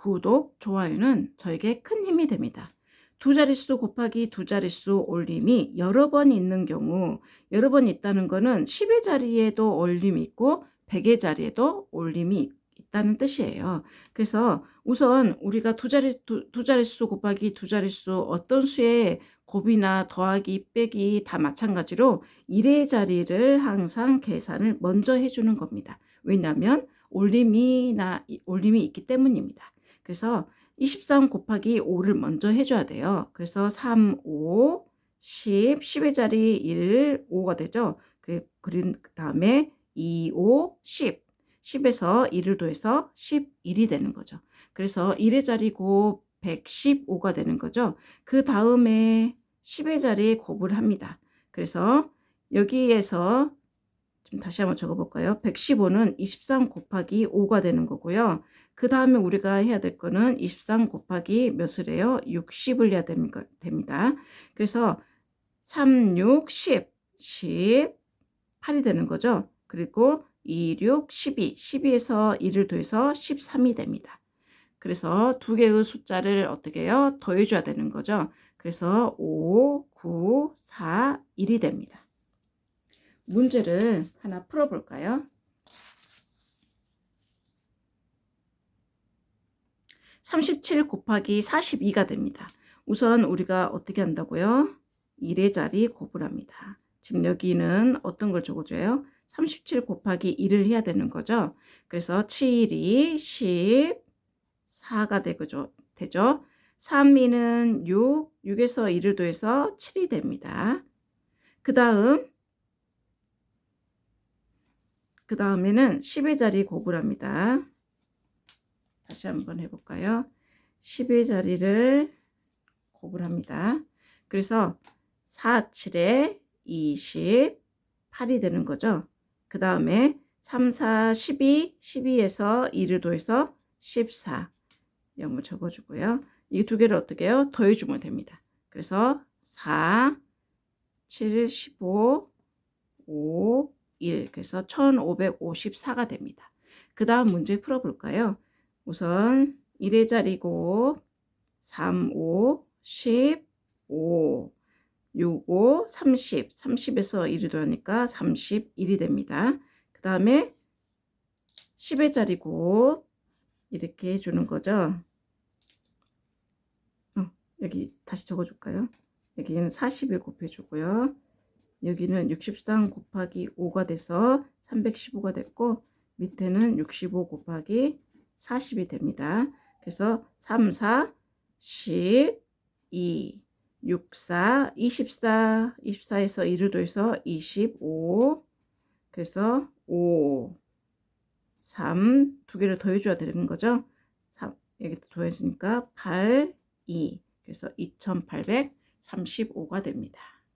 구독, 좋아요는 저에게 큰 힘이 됩니다. 두 자릿수 곱하기 두 자릿수 올림이 여러 번 있는 경우 여러 번 있다는 거는 10의 자리에도 올림이 있고 100의 자리에도 올림이 있다는 뜻이에요. 그래서 우선 우리가 두 자리 두, 두 자릿수 곱하기 두 자릿수 어떤 수의 곱이나 더하기 빼기 다 마찬가지로 1의 자리를 항상 계산을 먼저 해주는 겁니다. 왜냐하면 올림이나 올림이 있기 때문입니다. 그래서 23 곱하기 5를 먼저 해줘야 돼요. 그래서 3, 5, 10, 10의 자리 1, 5가 되죠. 그, 그 다음에 2, 5, 10. 10에서 1을 더해서 11이 되는 거죠. 그래서 1의 자리고 115가 되는 거죠. 그 다음에 10의 자리에 곱을 합니다. 그래서 여기에서 좀 다시 한번 적어볼까요? 115는 23 곱하기 5가 되는 거고요. 그 다음에 우리가 해야 될 거는 23 곱하기 몇을 해요? 60을 해야 됩니다. 그래서 3, 6, 10, 10, 8이 되는 거죠. 그리고 2, 6, 12, 12에서 1을 더해서 13이 됩니다. 그래서 두 개의 숫자를 어떻게 해요? 더해줘야 되는 거죠. 그래서 5, 9, 4, 1이 됩니다. 문제를 하나 풀어볼까요? 37 곱하기 42가 됩니다. 우선 우리가 어떻게 한다고요? 1의 자리 곱을 합니다. 지금 여기는 어떤 걸 적어줘요? 37 곱하기 1을 해야 되는 거죠. 그래서 7이 14가 되죠. 되죠. 3이는 6, 6에서 1을 더해서 7이 됩니다. 그 다음 그 다음에는 10의 자리 곱을 합니다. 다시 한번 해볼까요? 10의 자리를 곱을 합니다. 그래서 4, 7에 28이 되는 거죠. 그 다음에 3, 4, 12, 12에서 2를 더해서 14. 영을 적어주고요. 이 두 개를 어떻게 해요? 더해주면 됩니다. 그래서 4, 7, 15, 5, 1. 그래서 1554가 됩니다. 그 다음 문제 풀어볼까요? 우선 1의 자리고 3, 5, 10, 5, 6, 5, 30. 30에서 1이 더하니까 31이 됩니다. 그 다음에 10의 자리고 이렇게 해주는 거죠. 어, 여기 다시 적어줄까요? 여기는 40을 곱해주고요. 여기는 63 곱하기 5가 돼서 315가 됐고 밑에는 65 곱하기 40이 됩니다. 그래서 3, 4, 12, 6, 4, 24, 24에서 1을 더해서 25 그래서 5, 3, 두 개를 더해줘야 되는 거죠. 3, 여기 더해주니까 8, 2 그래서 2835가 됩니다.